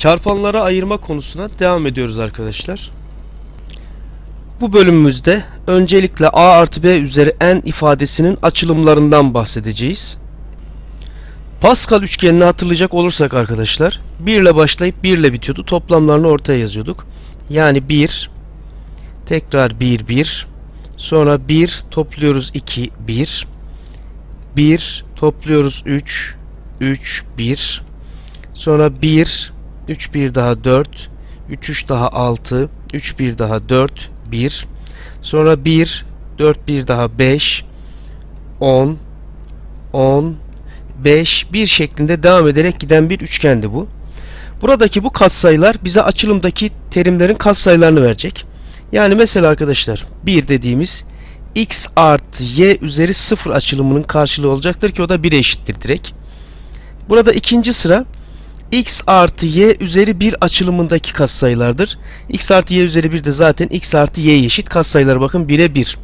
Çarpanlara ayırma konusuna devam ediyoruz arkadaşlar. Bu bölümümüzde öncelikle a artı b üzeri n ifadesinin açılımlarından bahsedeceğiz. Pascal üçgenini hatırlayacak olursak arkadaşlar 1 ile başlayıp 1 ile bitiyordu. Toplamlarını ortaya yazıyorduk. Yani 1 tekrar 1 1 sonra 1 topluyoruz 2 1 1 topluyoruz 3 3 1 sonra 1 3 1 daha 4 3 3 daha 6 3 1 daha 4 1 sonra 1 4 1 daha 5 10 10 5 1 şeklinde devam ederek giden bir üçgendi bu. Buradaki bu katsayılar bize açılımdaki terimlerin katsayılarını verecek. Yani mesela arkadaşlar 1 dediğimiz x artı y üzeri 0 açılımının karşılığı olacaktır ki o da 1'e eşittir direkt. Burada ikinci sıra x artı y üzeri 1 açılımındaki katsayılardır. x artı y üzeri 1 de zaten x artı y eşit katsayılar bakın 1'e 1.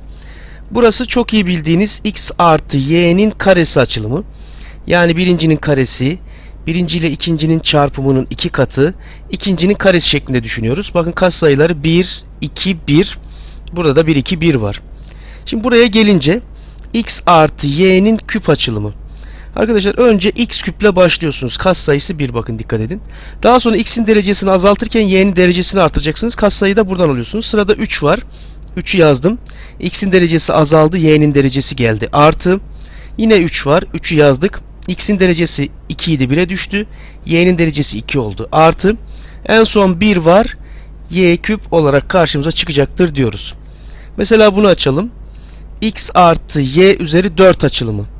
Burası çok iyi bildiğiniz x artı y'nin karesi açılımı. Yani birincinin karesi, birinci ile ikincinin çarpımının iki katı, ikincinin karesi şeklinde düşünüyoruz. Bakın katsayıları 1, 2, 1. Burada da 1, 2, 1 var. Şimdi buraya gelince x artı y'nin küp açılımı. Arkadaşlar önce x küple başlıyorsunuz. Kas sayısı 1 bakın dikkat edin. Daha sonra x'in derecesini azaltırken y'nin derecesini artıracaksınız. Kas sayıyı da buradan alıyorsunuz. Sırada 3 var. 3'ü yazdım. x'in derecesi azaldı. y'nin derecesi geldi. Artı yine 3 var. 3'ü yazdık. x'in derecesi 2 idi 1'e düştü. y'nin derecesi 2 oldu. Artı en son 1 var. y küp olarak karşımıza çıkacaktır diyoruz. Mesela bunu açalım. x artı y üzeri 4 açılımı.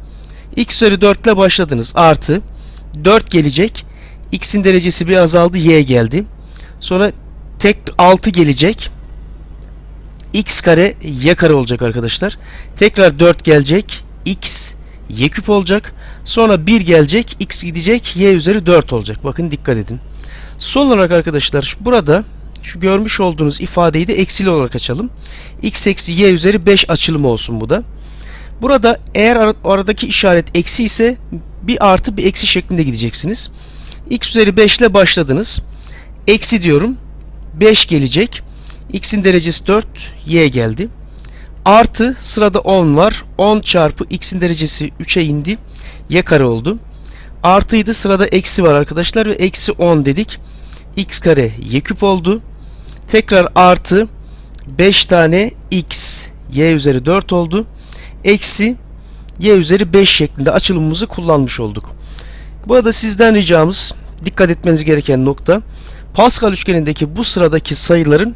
X üzeri 4 ile başladınız. Artı 4 gelecek. x'in derecesi bir azaldı. y geldi. Sonra tek 6 gelecek. x kare y kare olacak arkadaşlar. Tekrar 4 gelecek. x y küp olacak. Sonra 1 gelecek. x gidecek. y üzeri 4 olacak. Bakın dikkat edin. Son olarak arkadaşlar burada şu görmüş olduğunuz ifadeyi de eksili olarak açalım. x eksi y üzeri 5 açılımı olsun bu da. Burada eğer ara- aradaki işaret eksi ise bir artı bir eksi şeklinde gideceksiniz. x üzeri 5 ile başladınız. Eksi diyorum. 5 gelecek. x'in derecesi 4, y geldi. Artı sırada 10 var. 10 çarpı x'in derecesi 3'e indi. y kare oldu. Artıydı sırada eksi var arkadaşlar ve eksi 10 dedik. x kare y küp oldu. Tekrar artı 5 tane x y üzeri 4 oldu. Eksi y üzeri 5 şeklinde açılımımızı kullanmış olduk. Burada sizden ricamız dikkat etmeniz gereken nokta Pascal üçgenindeki bu sıradaki sayıların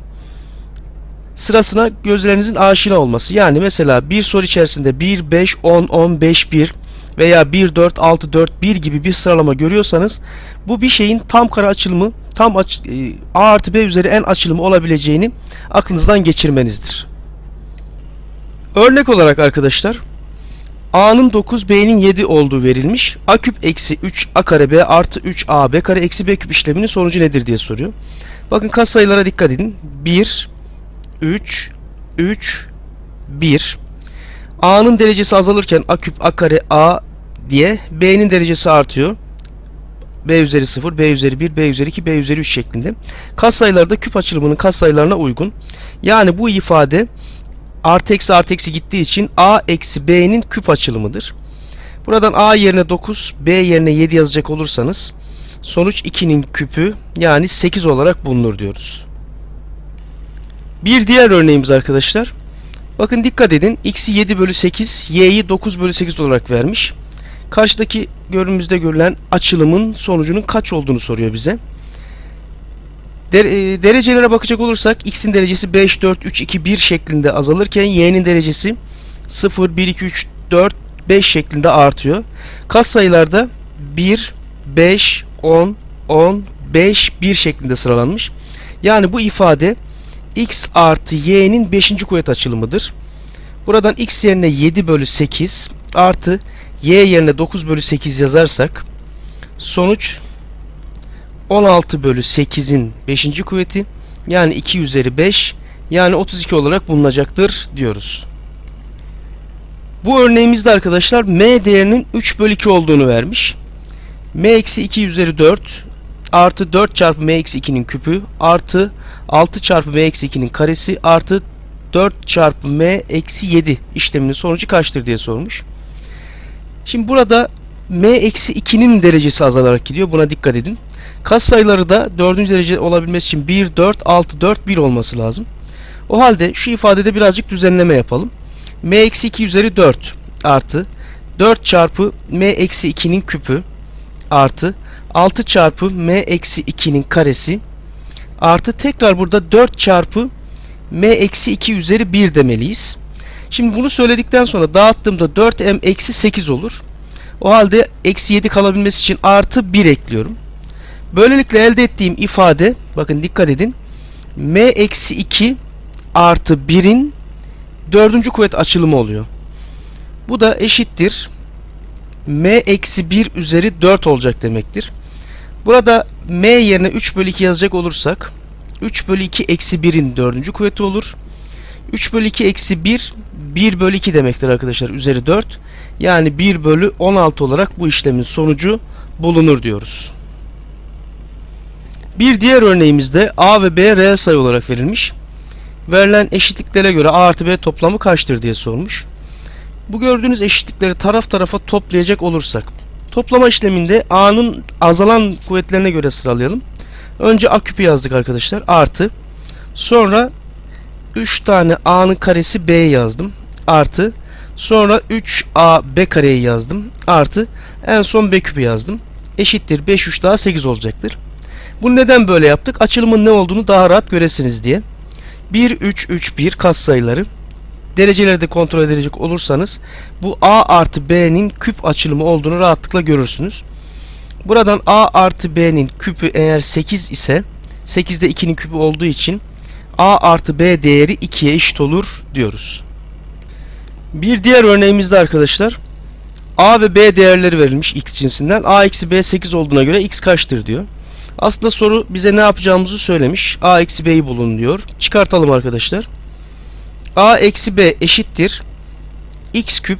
sırasına gözlerinizin aşina olması. Yani mesela bir soru içerisinde 1, 5, 10, 15, 1 veya 1, 4, 6, 4, 1 gibi bir sıralama görüyorsanız bu bir şeyin tam kare açılımı, tam aç, e, a artı b üzeri n açılımı olabileceğini aklınızdan geçirmenizdir. Örnek olarak arkadaşlar A'nın 9, B'nin 7 olduğu verilmiş. A küp eksi 3 A kare B artı 3 A B kare eksi B küp işleminin sonucu nedir diye soruyor. Bakın katsayılara dikkat edin. 1, 3, 3, 1. A'nın derecesi azalırken A küp A kare A diye B'nin derecesi artıyor. B üzeri 0, B üzeri 1, B üzeri 2, B üzeri 3 şeklinde. Katsayılarda küp açılımının katsayılarına uygun. Yani bu ifade artı eksi artı eksi gittiği için a eksi b'nin küp açılımıdır. Buradan a yerine 9, b yerine 7 yazacak olursanız sonuç 2'nin küpü yani 8 olarak bulunur diyoruz. Bir diğer örneğimiz arkadaşlar. Bakın dikkat edin x'i 7 bölü 8, y'yi 9 bölü 8 olarak vermiş. Karşıdaki görünümüzde görülen açılımın sonucunun kaç olduğunu soruyor bize. Der- e, derecelere bakacak olursak x'in derecesi 5, 4, 3, 2, 1 şeklinde azalırken y'nin derecesi 0, 1, 2, 3, 4, 5 şeklinde artıyor. Kas sayılarda 1, 5, 10, 10, 5, 1 şeklinde sıralanmış. Yani bu ifade x artı y'nin 5. kuvvet açılımıdır. Buradan x yerine 7 bölü 8 artı y yerine 9 bölü 8 yazarsak sonuç 16 bölü 8'in 5. kuvveti yani 2 üzeri 5 yani 32 olarak bulunacaktır diyoruz. Bu örneğimizde arkadaşlar m değerinin 3 bölü 2 olduğunu vermiş. m eksi 2 üzeri 4 artı 4 çarpı m eksi 2'nin küpü artı 6 çarpı m eksi 2'nin karesi artı 4 çarpı m eksi 7 işleminin sonucu kaçtır diye sormuş. Şimdi burada m eksi 2'nin derecesi azalarak gidiyor. Buna dikkat edin. Kas sayıları da 4. derece olabilmesi için 1, 4, 6, 4, 1 olması lazım. O halde şu ifadede birazcık düzenleme yapalım. m eksi 2 üzeri 4 artı 4 çarpı m eksi 2'nin küpü artı 6 çarpı m eksi 2'nin karesi artı tekrar burada 4 çarpı m eksi 2 üzeri 1 demeliyiz. Şimdi bunu söyledikten sonra dağıttığımda 4m eksi 8 olur. O halde eksi 7 kalabilmesi için artı 1 ekliyorum. Böylelikle elde ettiğim ifade bakın dikkat edin. m eksi 2 artı 1'in dördüncü kuvvet açılımı oluyor. Bu da eşittir. m eksi 1 üzeri 4 olacak demektir. Burada m yerine 3 bölü 2 yazacak olursak 3 bölü 2 eksi 1'in dördüncü kuvveti olur. 3 bölü 2 eksi 1 1 bölü 2 demektir arkadaşlar üzeri 4. Yani 1 bölü 16 olarak bu işlemin sonucu bulunur diyoruz. Bir diğer örneğimizde a ve b reel sayı olarak verilmiş. Verilen eşitliklere göre a artı b toplamı kaçtır diye sormuş. Bu gördüğünüz eşitlikleri taraf tarafa toplayacak olursak toplama işleminde a'nın azalan kuvvetlerine göre sıralayalım. Önce a küpü yazdık arkadaşlar artı sonra 3 tane a'nın karesi b yazdım artı sonra 3a b kareyi yazdım artı en son b küpü yazdım eşittir 5 3 daha 8 olacaktır. Bunu neden böyle yaptık? Açılımın ne olduğunu daha rahat göresiniz diye. 1 3 3 1 katsayıları dereceleri de kontrol edecek olursanız bu a artı b'nin küp açılımı olduğunu rahatlıkla görürsünüz. Buradan a artı b'nin küpü eğer 8 ise 8'de 2'nin küpü olduğu için a artı b değeri 2'ye eşit olur diyoruz. Bir diğer örneğimizde arkadaşlar a ve b değerleri verilmiş x cinsinden a eksi b 8 olduğuna göre x kaçtır diyor. Aslında soru bize ne yapacağımızı söylemiş. a eksi b'yi bulun diyor. Çıkartalım arkadaşlar. a eksi b eşittir x küp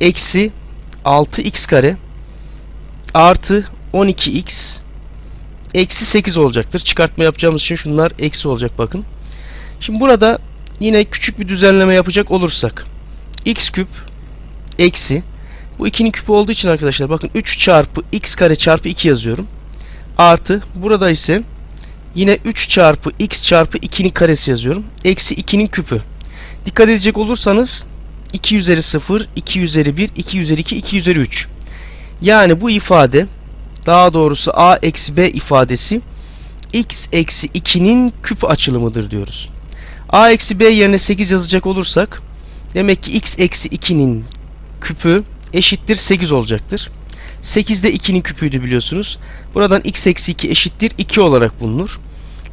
eksi 6x kare artı 12x eksi 8 olacaktır. Çıkartma yapacağımız için şunlar eksi olacak bakın. Şimdi burada yine küçük bir düzenleme yapacak olursak x küp eksi bu 2'nin küpü olduğu için arkadaşlar bakın 3 çarpı x kare çarpı 2 yazıyorum. Artı burada ise yine 3 çarpı x çarpı 2'nin karesi yazıyorum. Eksi 2'nin küpü. Dikkat edecek olursanız 2 üzeri 0, 2 üzeri 1, 2 üzeri 2, 2 üzeri 3. Yani bu ifade daha doğrusu a eksi b ifadesi x eksi 2'nin küp açılımıdır diyoruz. a eksi b yerine 8 yazacak olursak demek ki x eksi 2'nin küpü eşittir 8 olacaktır. 8 de 2'nin küpüydü biliyorsunuz. Buradan x eksi 2 eşittir 2 olarak bulunur.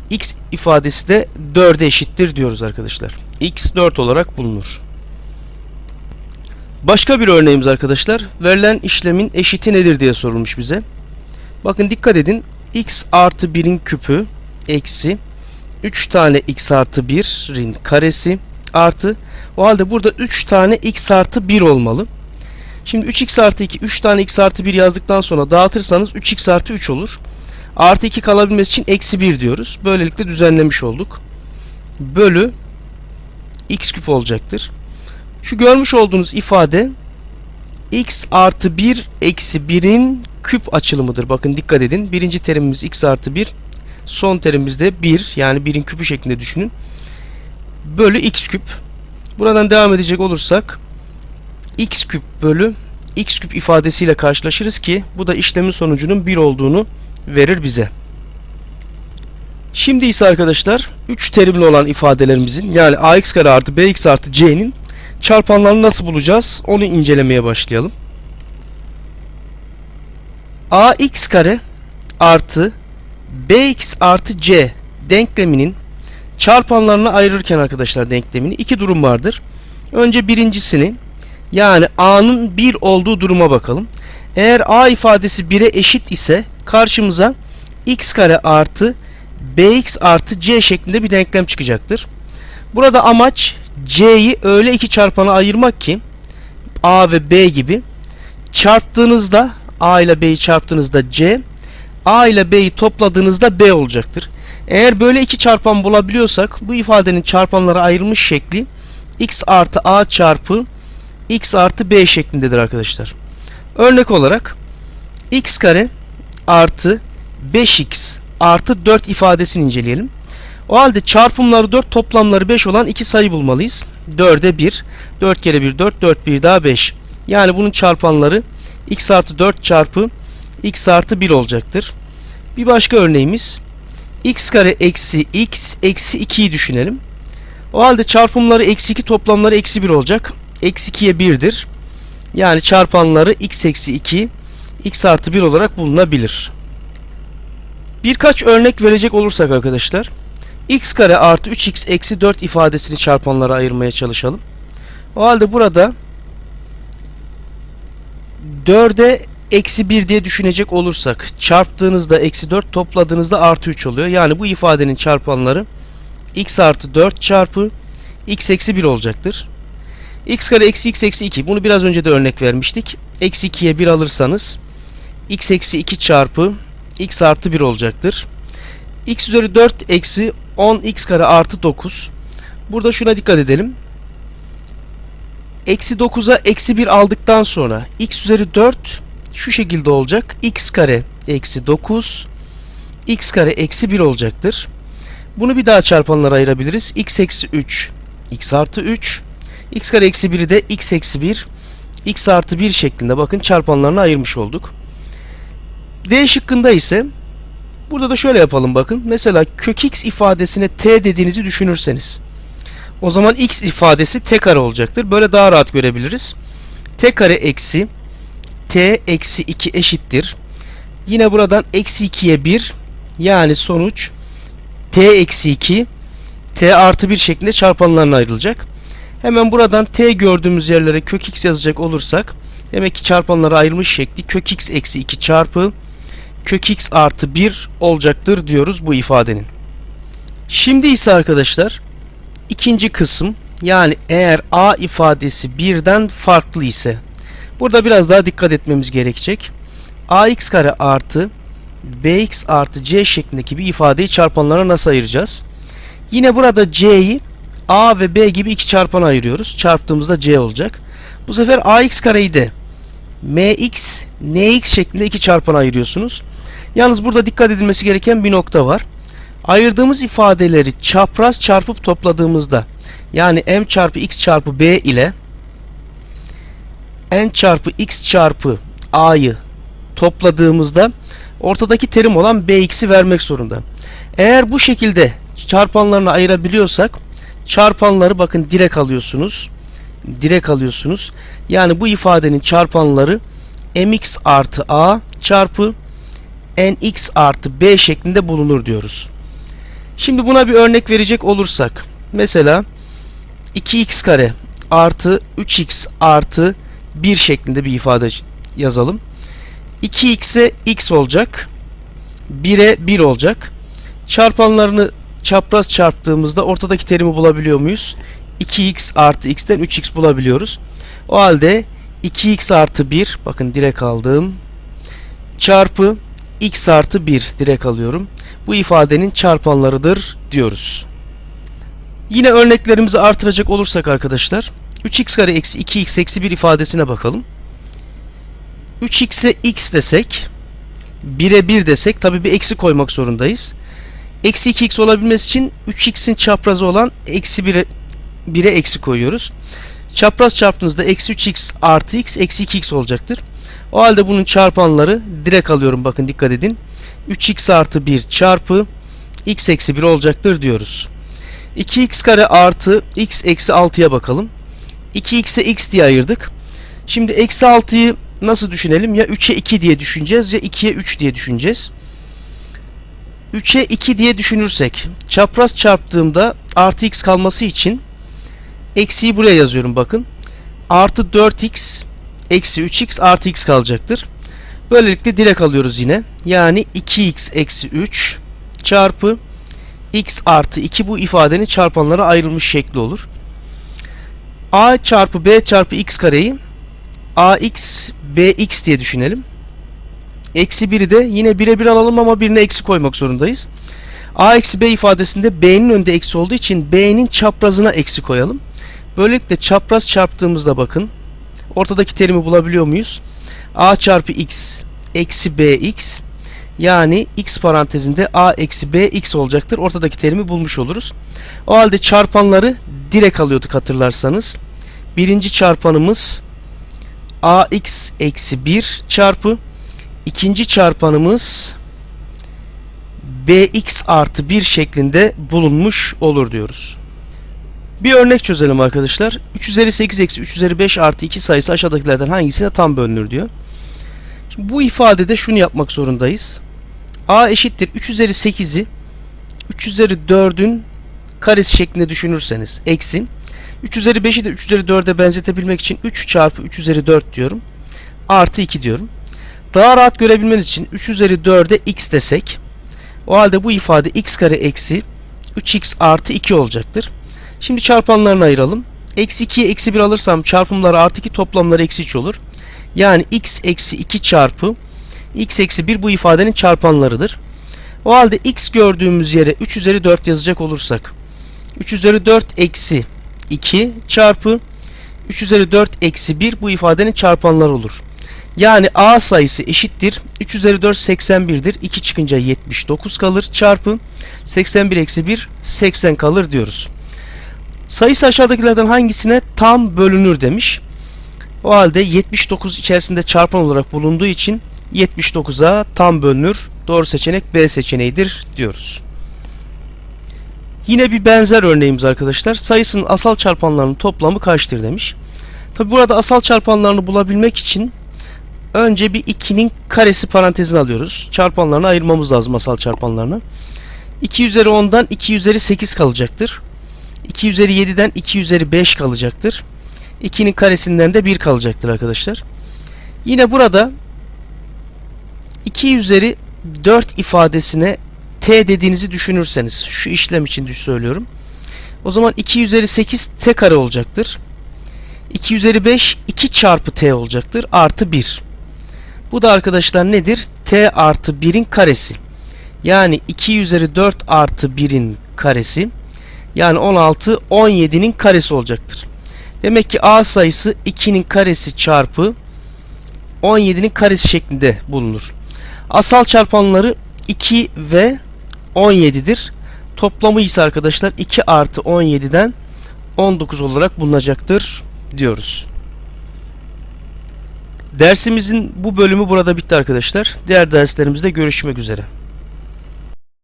x ifadesi de 4'e eşittir diyoruz arkadaşlar. x 4 olarak bulunur. Başka bir örneğimiz arkadaşlar. Verilen işlemin eşiti nedir diye sorulmuş bize. Bakın dikkat edin. x artı 1'in küpü eksi 3 tane x artı 1'in karesi artı o halde burada 3 tane x artı 1 olmalı. Şimdi 3x artı 2 3 tane x artı 1 yazdıktan sonra dağıtırsanız 3x artı 3 olur. Artı 2 kalabilmesi için eksi 1 diyoruz. Böylelikle düzenlemiş olduk. Bölü x küp olacaktır. Şu görmüş olduğunuz ifade x artı 1 eksi 1'in küp açılımıdır. Bakın dikkat edin. Birinci terimimiz x artı 1. Son terimimiz de 1. Yani 1'in küpü şeklinde düşünün. Bölü x küp. Buradan devam edecek olursak x küp bölü x küp ifadesiyle karşılaşırız ki bu da işlemin sonucunun 1 olduğunu verir bize. Şimdi ise arkadaşlar 3 terimli olan ifadelerimizin yani ax kare artı bx artı c'nin çarpanlarını nasıl bulacağız onu incelemeye başlayalım. ax kare artı bx artı c denkleminin çarpanlarını ayırırken arkadaşlar denklemini iki durum vardır. Önce birincisini yani a'nın 1 olduğu duruma bakalım. Eğer a ifadesi 1'e eşit ise karşımıza x kare artı bx artı c şeklinde bir denklem çıkacaktır. Burada amaç c'yi öyle iki çarpana ayırmak ki a ve b gibi çarptığınızda a ile b'yi çarptığınızda c A ile B'yi topladığınızda B olacaktır. Eğer böyle iki çarpan bulabiliyorsak bu ifadenin çarpanlara ayrılmış şekli x artı A çarpı x artı B şeklindedir arkadaşlar. Örnek olarak x kare artı 5x artı 4 ifadesini inceleyelim. O halde çarpımları 4 toplamları 5 olan iki sayı bulmalıyız. 4'e 1, 4 kere 1 4, 4 1 daha 5. Yani bunun çarpanları x artı 4 çarpı x artı 1 olacaktır. Bir başka örneğimiz x kare eksi x eksi 2'yi düşünelim. O halde çarpımları eksi 2 toplamları eksi 1 olacak. Eksi 2'ye 1'dir. Yani çarpanları x eksi 2 x artı 1 olarak bulunabilir. Birkaç örnek verecek olursak arkadaşlar x kare artı 3x eksi 4 ifadesini çarpanlara ayırmaya çalışalım. O halde burada 4'e eksi 1 diye düşünecek olursak çarptığınızda eksi 4 topladığınızda artı 3 oluyor. Yani bu ifadenin çarpanları x artı 4 çarpı x eksi 1 olacaktır. X kare eksi x eksi 2 bunu biraz önce de örnek vermiştik. Eksi 2'ye 1 alırsanız x eksi 2 çarpı x artı 1 olacaktır. x üzeri 4 eksi 10 x kare artı 9. Burada şuna dikkat edelim. Eksi 9'a eksi 1 aldıktan sonra x üzeri 4 şu şekilde olacak. x kare eksi 9 x kare eksi 1 olacaktır. Bunu bir daha çarpanlara ayırabiliriz. x eksi 3 x artı 3 x kare eksi 1'i de x eksi 1 x artı 1 şeklinde bakın çarpanlarına ayırmış olduk. D şıkkında ise burada da şöyle yapalım bakın. Mesela kök x ifadesine t dediğinizi düşünürseniz. O zaman x ifadesi t kare olacaktır. Böyle daha rahat görebiliriz. t kare eksi t eksi 2 eşittir. Yine buradan eksi 2'ye 1 yani sonuç t eksi 2 t artı 1 şeklinde çarpanlarına ayrılacak. Hemen buradan t gördüğümüz yerlere kök x yazacak olursak demek ki çarpanlara ayrılmış şekli kök x eksi 2 çarpı kök x artı 1 olacaktır diyoruz bu ifadenin. Şimdi ise arkadaşlar ikinci kısım yani eğer a ifadesi birden farklı ise burada biraz daha dikkat etmemiz gerekecek. ax kare artı bx artı c şeklindeki bir ifadeyi çarpanlara nasıl ayıracağız? Yine burada c'yi a ve b gibi iki çarpana ayırıyoruz. Çarptığımızda c olacak. Bu sefer ax kareyi de mx, nx şeklinde iki çarpana ayırıyorsunuz. Yalnız burada dikkat edilmesi gereken bir nokta var. Ayırdığımız ifadeleri çapraz çarpıp topladığımızda yani m çarpı x çarpı b ile n çarpı x çarpı a'yı topladığımızda ortadaki terim olan bx'i vermek zorunda. Eğer bu şekilde çarpanlarını ayırabiliyorsak çarpanları bakın direkt alıyorsunuz. Direkt alıyorsunuz. Yani bu ifadenin çarpanları mx artı a çarpı nx artı b şeklinde bulunur diyoruz. Şimdi buna bir örnek verecek olursak mesela 2x kare artı 3x artı 1 şeklinde bir ifade yazalım. 2x'e x olacak. 1'e 1 olacak. Çarpanlarını çapraz çarptığımızda ortadaki terimi bulabiliyor muyuz? 2x artı x'ten 3x bulabiliyoruz. O halde 2x artı 1 bakın direkt aldım. Çarpı x artı 1 direkt alıyorum. Bu ifadenin çarpanlarıdır diyoruz. Yine örneklerimizi artıracak olursak arkadaşlar 3x kare eksi 2x eksi 1 ifadesine bakalım. 3x'e x desek 1'e 1 desek tabi bir eksi koymak zorundayız. Eksi 2x olabilmesi için 3x'in çaprazı olan eksi 1'e 1'e eksi koyuyoruz. Çapraz çarptığınızda eksi 3x artı x eksi 2x olacaktır. O halde bunun çarpanları direkt alıyorum bakın dikkat edin. 3x artı 1 çarpı x eksi 1 olacaktır diyoruz. 2x kare artı x eksi 6'ya bakalım. 2x'e x diye ayırdık. Şimdi eksi 6'yı nasıl düşünelim? Ya 3'e 2 diye düşüneceğiz ya 2'ye 3 diye düşüneceğiz. 3'e 2 diye düşünürsek çapraz çarptığımda artı x kalması için eksiyi buraya yazıyorum bakın. Artı 4x eksi 3x artı x kalacaktır. Böylelikle direkt alıyoruz yine. Yani 2x eksi 3 çarpı x artı 2 bu ifadenin çarpanlara ayrılmış şekli olur. a çarpı b çarpı x kareyi ax bx diye düşünelim. Eksi 1'i de yine birebir alalım ama birine eksi koymak zorundayız. A eksi B ifadesinde B'nin önünde eksi olduğu için B'nin çaprazına eksi koyalım. Böylelikle çapraz çarptığımızda bakın. Ortadaki terimi bulabiliyor muyuz? A çarpı X eksi BX yani X parantezinde A eksi BX olacaktır. Ortadaki terimi bulmuş oluruz. O halde çarpanları direkt alıyorduk hatırlarsanız. Birinci çarpanımız ax eksi 1 çarpı ikinci çarpanımız bx artı 1 şeklinde bulunmuş olur diyoruz. Bir örnek çözelim arkadaşlar. 3 üzeri 8 eksi 3 üzeri 5 artı 2 sayısı aşağıdakilerden hangisine tam bölünür diyor. Şimdi bu ifadede şunu yapmak zorundayız. a eşittir 3 üzeri 8'i 3 üzeri 4'ün karesi şeklinde düşünürseniz eksi 3 üzeri 5'i de 3 üzeri 4'e benzetebilmek için 3 çarpı 3 üzeri 4 diyorum. Artı 2 diyorum. Daha rahat görebilmeniz için 3 üzeri 4'e x desek o halde bu ifade x kare eksi 3x artı 2 olacaktır. Şimdi çarpanlarını ayıralım. Eksi 2'ye eksi 1 alırsam çarpımları artı 2 toplamları eksi 3 olur. Yani x eksi 2 çarpı x eksi 1 bu ifadenin çarpanlarıdır. O halde x gördüğümüz yere 3 üzeri 4 yazacak olursak 3 üzeri 4 eksi 2 çarpı 3 üzeri 4 eksi 1 bu ifadenin çarpanları olur. Yani a sayısı eşittir. 3 üzeri 4 81'dir. 2 çıkınca 79 kalır. Çarpı 81 eksi 1 80 kalır diyoruz. Sayısı aşağıdakilerden hangisine tam bölünür demiş. O halde 79 içerisinde çarpan olarak bulunduğu için 79'a tam bölünür. Doğru seçenek B seçeneğidir diyoruz. Yine bir benzer örneğimiz arkadaşlar. Sayısının asal çarpanlarının toplamı kaçtır demiş. Tabi burada asal çarpanlarını bulabilmek için önce bir 2'nin karesi parantezine alıyoruz. Çarpanlarını ayırmamız lazım asal çarpanlarını. 2 üzeri 10'dan 2 üzeri 8 kalacaktır. 2 üzeri 7'den 2 üzeri 5 kalacaktır. 2'nin karesinden de 1 kalacaktır arkadaşlar. Yine burada 2 üzeri 4 ifadesine t dediğinizi düşünürseniz şu işlem için söylüyorum. O zaman 2 üzeri 8 t kare olacaktır. 2 üzeri 5 2 çarpı t olacaktır. Artı 1. Bu da arkadaşlar nedir? t artı 1'in karesi. Yani 2 üzeri 4 artı 1'in karesi. Yani 16 17'nin karesi olacaktır. Demek ki a sayısı 2'nin karesi çarpı 17'nin karesi şeklinde bulunur. Asal çarpanları 2 ve 17'dir. Toplamı ise arkadaşlar 2 artı 17'den 19 olarak bulunacaktır diyoruz. Dersimizin bu bölümü burada bitti arkadaşlar. Diğer derslerimizde görüşmek üzere.